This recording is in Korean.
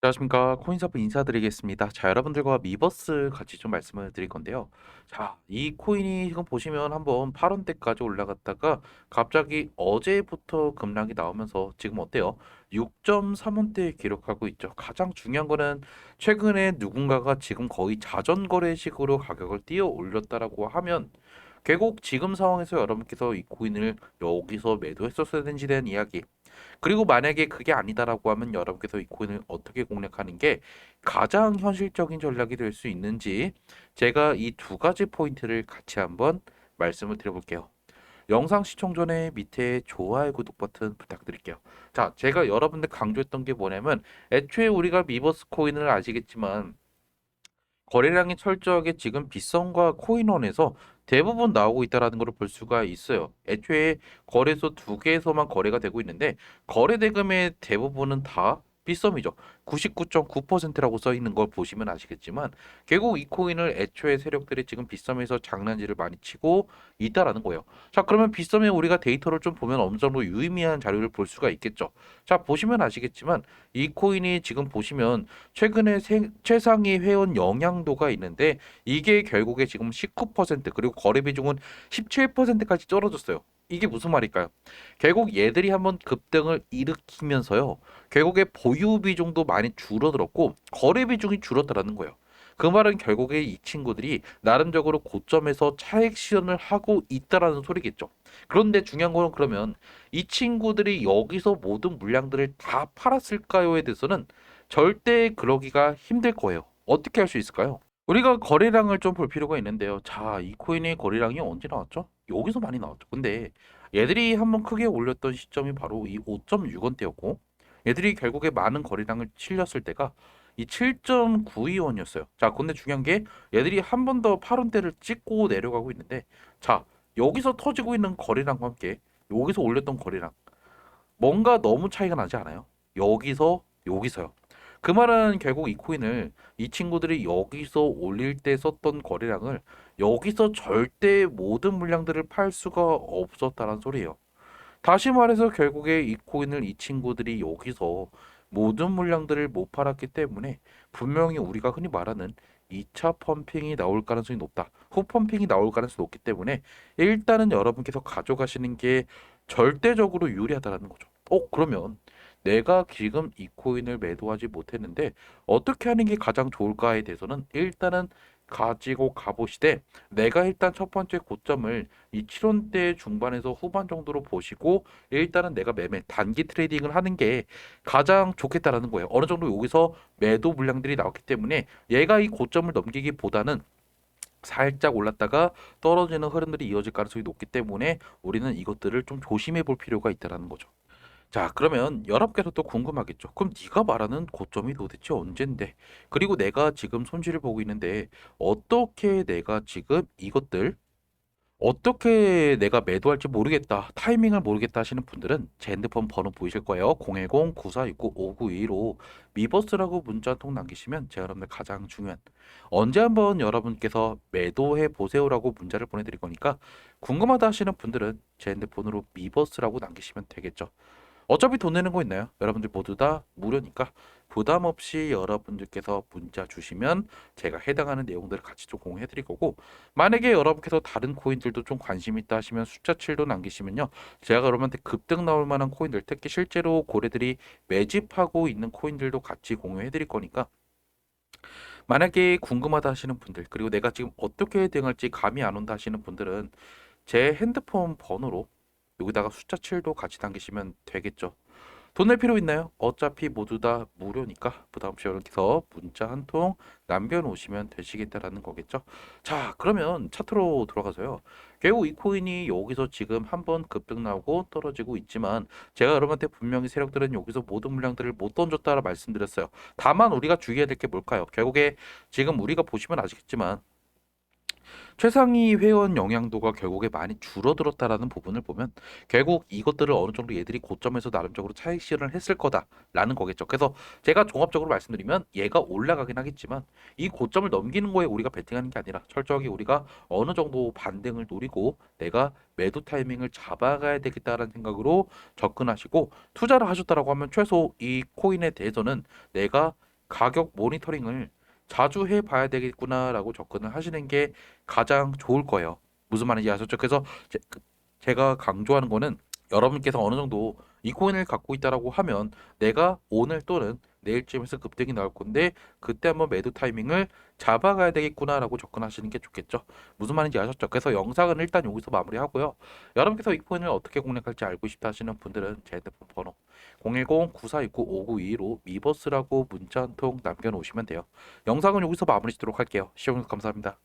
안녕하십니까. 코인사부 인사드리겠습니다. 자, 여러분들과 미버스 같이 좀 말씀을 드릴 건데요. 자, 이 코인이 지금 보시면 한번 8원대까지 올라갔다가 갑자기 어제부터 급락이 나오면서 지금 어때요? 6.3원대 기록하고 있죠. 가장 중요한 거는 최근에 누군가가 지금 거의 자전거래식으로 가격을 띄어 올렸다라고 하면 결국 지금 상황에서 여러분께서 이 코인을 여기서 매도했었어야 되는지 대한 이야기 그리고 만약에 그게 아니다라고 하면 여러분께서 이 코인을 어떻게 공략하는 게 가장 현실적인 전략이 될 수 있는지 제가 이 두 가지 포인트를 같이 한번 말씀을 드려볼게요. 영상 시청 전에 밑에 좋아요, 구독 버튼 부탁드릴게요. 자, 제가 여러분들 강조했던 게 뭐냐면 애초에 우리가 미버스 코인을 아시겠지만 거래량이 철저하게 지금 빗썸과 코인원에서 대부분 나오고 있다라는 것을 볼 수가 있어요. 애초에 거래소 두 개에서만 거래가 되고 있는데 거래 대금의 대부분은 다 빗썸이죠. 99.9%라고 써 있는 걸 보시면 아시겠지만 결국 이 코인을 애초에 세력들이 지금 빗썸에서 장난질을 많이 치고 있다라는 거예요. 자, 그러면 빗썸에 우리가 데이터를 좀 보면 어느 정도 유의미한 자료를 볼 수가 있겠죠. 자, 보시면 아시겠지만 이 코인이 지금 보시면 최근에 세- 최상위 회원 영향도가 있는데 이게 결국에 지금 19% 그리고 거래 비중은 17%까지 떨어졌어요. 이게 무슨 말일까요? 결국 얘들이 한번 급등을 일으키면서요. 결국에 보유 비중도 많이 줄어들었고 거래 비중이 줄었다라는 거예요. 그 말은 결국에 이 친구들이 나름적으로 고점에서 차익 실현을 하고 있다라는 소리겠죠. 그런데 중요한 거는 그러면 이 친구들이 여기서 모든 물량들을 다 팔았을까요에 대해서는 절대 그러기가 힘들 거예요. 어떻게 할 수 있을까요? 우리가 거래량을 좀 볼 필요가 있는데요. 자, 이 코인의 거래량이 언제 나왔죠? 여기서 많이 나왔죠. 근데 얘들이 한번 크게 올렸던 시점이 바로 이 5.6원대였고 얘들이 결국에 많은 거래량을 실렸을 때가 이 7.92원이었어요. 자, 근데 중요한 게 얘들이 한 번 더 8원대를 찍고 내려가고 있는데 자, 여기서 터지고 있는 거래량과 함께 여기서 올렸던 거래량 뭔가 너무 차이가 나지 않아요? 여기서 여기서요. 그 말은 결국 이 코인을 이 친구들이 여기서 올릴 때 썼던 거래량을 여기서 절대 모든 물량들을 팔 수가 없었다는 소리예요. 다시 말해서 결국에 이 코인을 이 친구들이 여기서 모든 물량들을 못 팔았기 때문에 분명히 우리가 흔히 말하는 2차 펌핑이 나올 가능성이 높다. 후 펌핑이 나올 가능성이 높기 때문에 일단은 여러분께서 가져가시는 게 절대적으로 유리하다라는 거죠. 어, 그러면 내가 지금 이 코인을 매도하지 못했는데 어떻게 하는 게 가장 좋을까에 대해서는 일단은 가지고 가보시되 내가 일단 첫 번째 고점을 이 7원대 중반에서 후반 정도로 보시고 일단은 내가 매매 단기 트레이딩을 하는 게 가장 좋겠다라는 거예요. 어느 정도 여기서 매도 물량들이 나왔기 때문에 얘가 이 고점을 넘기기보다는 살짝 올랐다가 떨어지는 흐름들이 이어질 가능성이 높기 때문에 우리는 이것들을 좀 조심해 볼 필요가 있다라는 거죠. 자, 그러면 여러분께서 또 궁금하겠죠. 그럼 네가 말하는 고점이 도대체 언젠데? 그리고 내가 지금 손실을 보고 있는데 어떻게 내가 지금 이것들 어떻게 내가 매도할지 모르겠다. 타이밍을 모르겠다 하시는 분들은 제 핸드폰 번호 보이실 거예요. 010-9469-5922로 미버스라고 문자 한 통 남기시면 제가 여러분들 가장 중요한 언제 한번 여러분께서 매도해 보세요라고 문자를 보내드릴 거니까 궁금하다 하시는 분들은 제 핸드폰으로 미버스라고 남기시면 되겠죠. 어차피 돈 내는 거 있나요? 여러분들 모두 다 무료니까 부담 없이 여러분들께서 문자 주시면 제가 해당하는 내용들을 같이 좀 공유해 드릴 거고 만약에 여러분께서 다른 코인들도 좀 관심 있다 하시면 숫자 7도 남기시면요. 제가 여러분한테 급등 나올 만한 코인들 특히 실제로 고래들이 매집하고 있는 코인들도 같이 공유해 드릴 거니까 만약에 궁금하다 하시는 분들 그리고 내가 지금 어떻게 대응할지 감이 안 온다 하시는 분들은 제 핸드폰 번호로 여기다가 숫자 7도 같이 당기시면 되겠죠. 돈 낼 필요 있나요? 어차피 모두 다 무료니까 부담 없이 여러분께서 문자 한 통 남겨놓으시면 되시겠다라는 거겠죠. 자, 그러면 차트로 들어가서요. 결국 이 코인이 여기서 지금 한번 급등 나오고 떨어지고 있지만 제가 여러분한테 분명히 세력들은 여기서 모든 물량들을 못 던졌다라 말씀드렸어요. 다만 우리가 주의해야 될 게 뭘까요? 결국에 지금 우리가 보시면 아시겠지만 최상위 회원 영향도가 결국에 많이 줄어들었다라는 부분을 보면 결국 이것들을 어느 정도 얘들이 고점에서 나름적으로 차익 실현을 했을 거다라는 거겠죠. 그래서 제가 종합적으로 말씀드리면 얘가 올라가긴 하겠지만 이 고점을 넘기는 거에 우리가 베팅하는 게 아니라 철저하게 우리가 어느 정도 반등을 노리고 내가 매도 타이밍을 잡아가야 되겠다라는 생각으로 접근하시고 투자를 하셨다라고 하면 최소 이 코인에 대해서는 내가 가격 모니터링을 자주 해 봐야 되겠구나라고 접근을 하시는 게 가장 좋을 거예요. 무슨 말인지 아셨죠? 그래서 제, 그- 제가 강조하는 거는 여러분께서 어느 정도 이 코인을 갖고 있다라고 하면 내가 오늘 또는 내일쯤에서 급등이 나올 건데 그때 한번 매도 타이밍을 잡아가야 되겠구나라고 접근하시는 게 좋겠죠. 무슨 말인지 아셨죠? 그래서 영상은 일단 여기서 마무리하고요. 여러분께서 이 코인을 어떻게 공략할지 알고 싶다 하시는 분들은 제 핸드폰 번호 010-9429-5922로 미버스라고 문자 한 통 남겨놓으시면 돼요. 영상은 여기서 마무리 짓도록 할게요. 시청해주셔서 감사합니다.